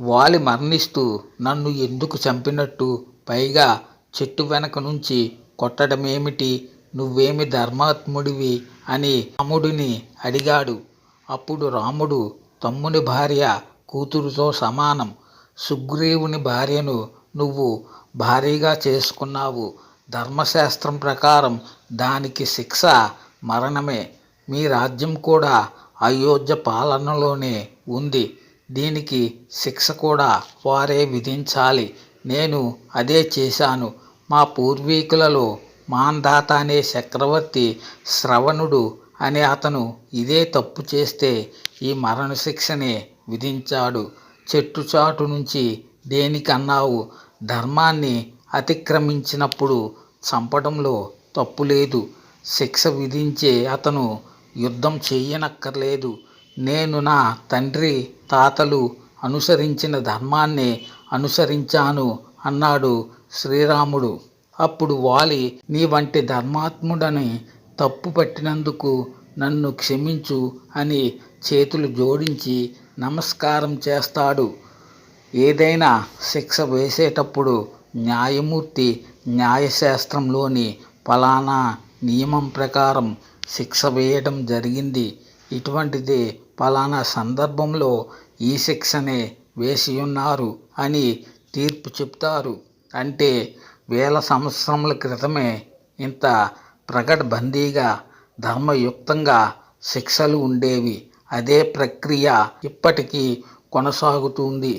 వాలి మరణిస్తూ నన్ను ఎందుకు చంపినట్టు? పైగా చెట్టు వెనక నుంచి కొట్టడమేమిటి? నువ్వేమి ధర్మాత్ముడివి? అని రాముడిని అడిగాడు. అప్పుడు రాముడు తమ్ముని భార్య కూతురుతో సమానం. సుగ్రీవుని భార్యను నువ్వు భారీగా చేసుకున్నావు. ధర్మశాస్త్రం ప్రకారం దానికి శిక్ష మరణమే. మీ రాజ్యం కూడా అయోధ్య పాలనలోనే ఉంది. దీనికి శిక్ష కూడా వారే విధించాలి. నేను అదే చేశాను. మా పూర్వీకులలో మాంధాత అనే చక్రవర్తి శ్రవణుడు అనే అతను ఇదే తప్పు చేస్తే ఈ మరణశిక్షనే విధించాడు. చెట్టు చాటు నుంచి దేనికన్నావు? ధర్మాన్ని అతిక్రమించినప్పుడు చంపడంలో తప్పు లేదు శిక్ష విధించే అతను యుద్ధం చేయనక్కర్లేదు. నేను నా తండ్రి తాతలు అనుసరించిన ధర్మాన్ని అనుసరించాను అన్నాడు శ్రీరాముడు. అప్పుడు వాలి నీ వంటి ధర్మాత్ముడని తప్పు పట్టినందుకు నన్ను క్షమించు అని చేతులు జోడించి నమస్కారం చేస్తాడు. ఏదైనా శిక్ష వేసేటప్పుడు న్యాయమూర్తి న్యాయశాస్త్రంలోని ఫలానా నియమం ప్రకారం శిక్ష వేయడం జరిగింది. ఇటువంటిది ఫలానా సందర్భంలో ఈ శిక్షనే వేసి ఉన్నారు అని తీర్పు చెప్తారు. అంటే వేల సంవత్సరముల క్రితమే ఇంత ప్రకటబందీగా ధర్మయుక్తంగా శిక్షలు ఉండేవి. అదే ప్రక్రియ ఇప్పటికీ కొనసాగుతుంది.